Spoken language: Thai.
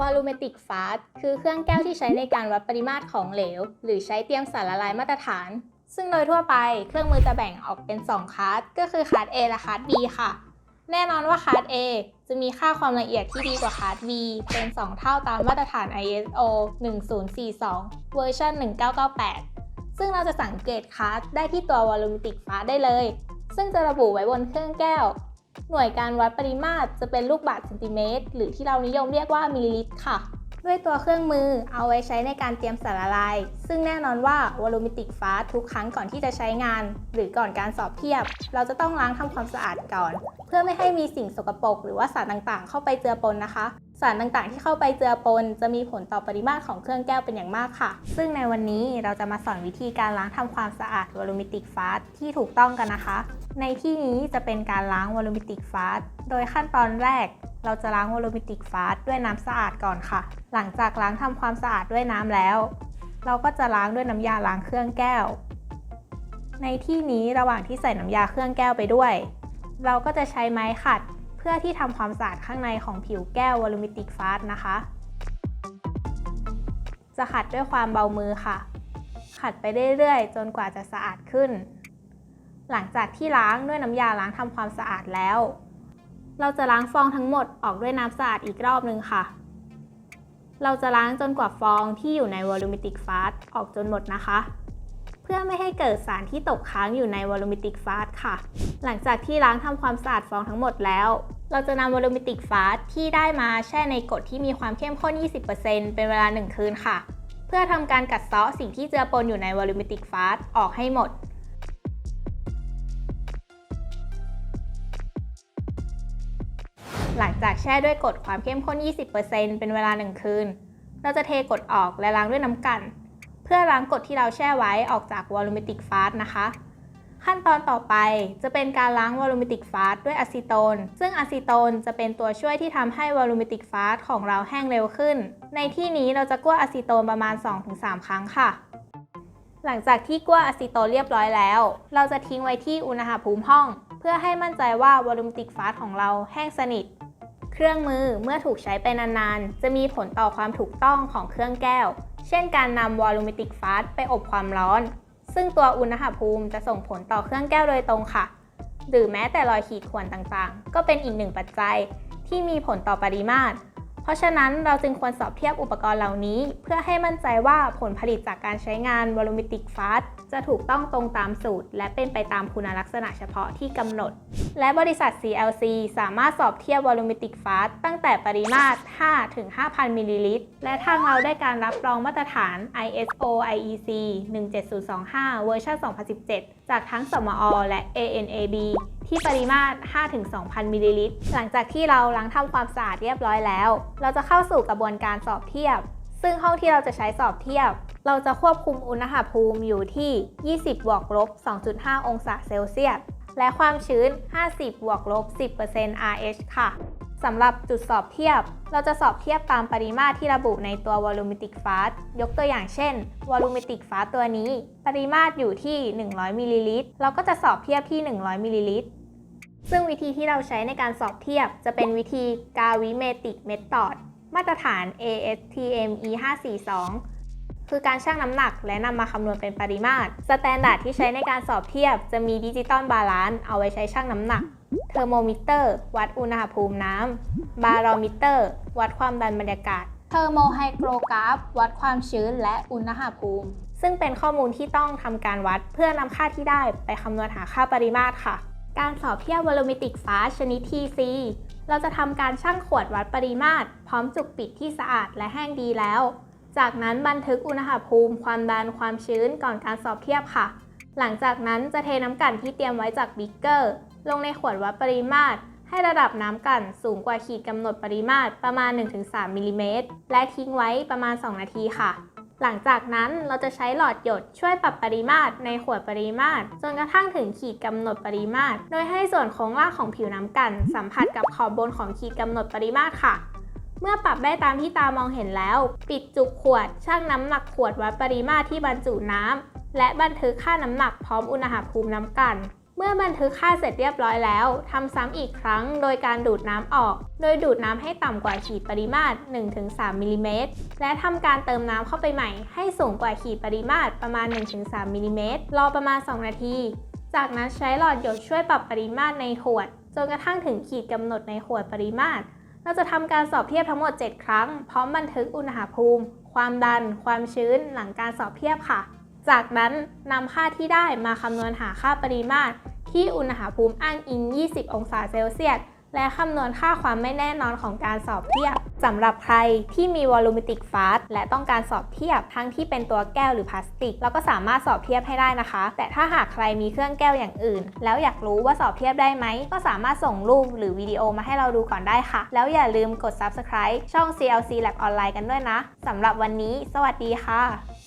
Volumetric Fast คือเครื่องแก้วที่ใช้ในการวัดปริมาตรของเหลว หรือใช้เตรียมสารละลายมาตรฐาน ซึ่งโดยทั่วไปเครื่องมือจะแบ่งออกเป็น 2 คาสก็คือคาส A และคาส B ค่ะ แน่นอนว่าคาส A จะมีค่าความละเอียดที่ดีกว่าคาส B เป็น 2 เท่าตามมาตรฐาน ISO 1042 เวอร์ชัน1998 ซึ่งเราจะสังเกตคาสได้ที่ตัว Volumetric Fast ได้เลย ซึ่งจะระบุไว้บนเครื่องแก้ว หน่วยการวัดปริมาตรจะเป็นลูกบาศก์เซนติเมตร หรือที่เรานิยมเรียกว่ามิลลิลิตรค่ะ ด้วยตัวเครื่องมือเอาไว้ใช้ในการเตรียมสารละลาย ซึ่งแน่นอนว่าวอลูมิติกฟาสทุกครั้งก่อนที่จะใช้งาน หรือก่อนการสอบเทียบ เราจะต้องล้างทำความสะอาดก่อน เพื่อไม่ให้มีสิ่งสกปรกหรือว่าสารต่างๆ เข้าไปเจือปนนะคะ สารต่างๆ ที่เข้าไปเจือปน จะมีผลต่อปริมาตรของเครื่องแก้วเป็นอย่างมากค่ะ ซึ่งในวันนี้เราจะมาสอนวิธีการล้างทำความสะอาดวอลูมิติกฟาสที่ถูกต้องกันนะคะ ในที่นี้จะเป็นการล้างวอลูมิติกฟาสโดยขั้นตอนแรก เราจะล้างวอลูมิติกฟาสด้วยน้ำสะอาดก่อนค่ะ หลังจากล้างทำความสะอาดด้วยน้ำแล้ว เราก็จะล้างด้วยน้ำยาล้างเครื่องแก้ว ในที่นี้ระหว่างที่ใส่น้ำยาเครื่องแก้วไปด้วย เราก็จะใช้ไม้ขัด พื่อที่ทำความสะอาดข้างในของผิวแก้ววอลูมิติกฟาสนะคะ จะขัดด้วยความเบามือค่ะ ขัดไปเรื่อยๆ จนกว่าจะสะอาดขึ้น หลังจากที่ล้างด้วยน้ำยาล้างทำความสะอาดแล้ว เราจะล้างฟองทั้งหมดออกด้วยน้ำสะอาดอีกรอบนึงค่ะ เราจะล้างจนกว่าฟองที่อยู่ในวอลูมิติกฟาสออกจนหมดนะคะ พื่อไม่ให้เกิดสารที่ตกค้างอยู่ในวอลูมิติกฟาสค่ะ หลังจากที่ล้างทำความสะอาดฟองทั้งหมดแล้ว เราจะนำวอลูมิติกฟาสที่ได้มาแช่ในกรดที่มีความเข้มข้น 20%เป็นเวลา 1 คืนค่ะ เพื่อทำการกัดเซาะสิ่งที่เจือปนอยู่ในวอลูมิติกฟาสออกให้หมด หลังจากแช่ด้วยกรดความเข้มข้น 20%เป็นเวลา 1 คืน เราจะเทกรดออกและล้างด้วยน้ำกัน พื่อล้างกรดที่เราแช่ไว้ออกจากวอลูมิติกฟาสนะคะ ขั้นตอนต่อไปจะเป็นการล้างวอลูมิติกฟาสด้วยอะซิโตน ซึ่งอะซิโตนจะเป็นตัวช่วยที่ทำให้วอลูมิติกฟาสของเราแห้งเร็วขึ้น ในที่นี้เราจะกั้วอะซิโตนประมาณ 2-3 ครั้งค่ะหลังจากที่กั้วอะซิโตนเรียบร้อยแล้ว เราจะทิ้งไว้ที่อุณหภูมิห้อง เพื่อให้มั่นใจว่าวอลูมิติกฟาสของเราแห้งสนิท เครื่องมือเมื่อถูกใช้ไปนานๆ จะมีผลต่อความถูกต้องของเครื่องแก้ว เช่นการนำวอลูมิติกฟาสไปอบความร้อน ซึ่งตัวอุณหภูมิจะส่งผลต่อเครื่องแก้วโดยตรงค่ะ หรือแม้แต่รอยขีดข่วนต่างๆ ก็เป็นอีกหนึ่งปัจจัยที่มีผลต่อปริมาตร ราะฉะนั้นเราจึงควรสอบเทียบอุปกรณ์เหล่านี้ เพื่อให้มั่นใจว่าผลผลิตจากการใช้งานวอลูมิติกฟาสจะถูกต้องตรงตามสูตร และเป็นไปตามคุณลักษณะเฉพาะที่กำหนด และบริษัท CLC สามารถสอบเทียบวอลูมิติกฟาสตั้งแต่ปริมาตร 5 ถึง 5,000 มิลลิลิตร และทางเราได้การรับรองมาตรฐาน ISO IEC 17025 เวอร์ชัน2017 จากทั้งสมอ และ ANAB ที่ปริมาตร 5-2,000 มิลลิลิตร หลังจากที่เราล้างทำความสะอาดเรียบร้อยแล้ว เราจะเข้าสู่กระบวนการสอบเทียบ ซึ่งห้องที่เราจะใช้สอบเทียบ เราจะควบคุมอุณหภูมิอยู่ที่ 20บวกลบ 2.5 องศาเซลเซียส และความชื้น 50บวกลบ 10% RH ค่ะสำหรับจุดสอบเทียบ เราจะสอบเทียบตามปริมาตรที่ระบุในตัว volumetric fast ยกตัวอย่างเช่น volumetric fast ตัวนี้ ปริมาตรอยู่ที่ 100มิลลิลิตร เราก็จะสอบเทียบที่ 100มิลลิลิตร ซึ่งวิธีที่เราใช้ในการสอบเทียบจะเป็นวิธี Gravimetric Method มาตรฐาน ASTM E542 คือการชั่งน้ำหนักและนำมาคำนวณเป็นปริมาตร สแตนดาร์ดที่ใช้ในการสอบเทียบจะมีดิจิตอลบาลานซ์เอาไว้ใช้ชั่งน้ำหนัก เทอร์โมมิเตอร์ วัดอุณหภูมิน้ำ บาโรมิเตอร์ วัดความดันบรรยากาศ เทอร์โมไฮโกรกราฟ วัดความชื้นและอุณหภูมิ ซึ่งเป็นข้อมูลที่ต้องทำการวัดเพื่อนำค่าที่ได้ไปคำนวณหาค่าปริมาตรค่ะ การสอบเทียบวอลูมิติกฟาชนิด TC เราจะทำการชั่งขวดวัดปริมาตร พร้อมจุกปิดที่สะอาดและแห้งดีแล้ว จากนั้นบันทึกอุณหภูมิ ความดันความชื้นก่อนการสอบเทียบค่ะ หลังจากนั้นจะเทน้ำกั่นที่เตรียมไว้จากบิ๊กเกอร์ ลงในขวดวัดปริมาตร ให้ระดับน้ำกั่นสูงกว่าขีดกำหนดปริมาตรประมาณ 1-3มิลลิเมตรและทิ้งไว้ประมาณ 2 นาทีค่ะ หลังจากนั้นเราจะใช้หลอดหยดช่วยปรับปริมาตรในขวดปริมาตรจนกระทั่งถึงขีดกำหนดปริมาตร โดยให้ส่วนโค้งล่างของผิวน้ำกัน สัมผัสกับขอบบนของขีดกำหนดปริมาตรค่ะ เมื่อปรับได้ตามที่ตามองเห็นแล้ว ปิดจุกขวดชั่งน้ำหนักขวดวัดปริมาตรที่บรรจุน้ำและบันทึกค่าน้ำหนักพร้อมอุณหภูมิน้ำกัน เมื่อบันทึกค่าเสร็จเรียบร้อยแล้วทำซ้ำอีกครั้งโดยการดูดน้ำออก โดยดูดน้ำให้ต่ำกว่าขีดปริมาตร 1-3มิลลิเมตร และทำการเติมน้ำเข้าไปใหม่ ให้สูงกว่าขีดปริมาตรประมาณ 1-3มิลลิเมตร รอประมาณ 2 นาที จากนั้นใช้หลอดหยดช่วยปรับปริมาตรในขวด จนกระทั่งถึงขีดกำหนดในขวดปริมาตร เราจะทำการสอบเทียบทั้งหมด 7 ครั้ง พร้อมบันทึกอุณหภูมิ ความดัน ความชื้น หลังการสอบเทียบค่ะ จากนั้นนำค่าที่ได้มาคำนวณหาค่าปริมาตร ที่อุณหภูมิอ้างอิง 20 องศาเซลเซียส และคำนวณค่าความไม่แน่นอนของการสอบเทียบสำหรับใครที่มีวอลูมิติกฟาสและต้องการสอบเทียบทั้งที่เป็นตัวแก้วหรือพลาสติก เราก็สามารถสอบเทียบให้ได้นะคะ แต่ถ้าหากใครมีเครื่องแก้วอย่างอื่น แล้วอยากรู้ว่าสอบเทียบได้ไหม ก็สามารถส่งรูปหรือวิดีโอมาให้เราดูก่อนได้ค่ะ แล้วอย่าลืมกด subscribe ช่อง CLC Lab ออนไลน์กันด้วยนะสำหรับวันนี้ สวัสดีค่ะ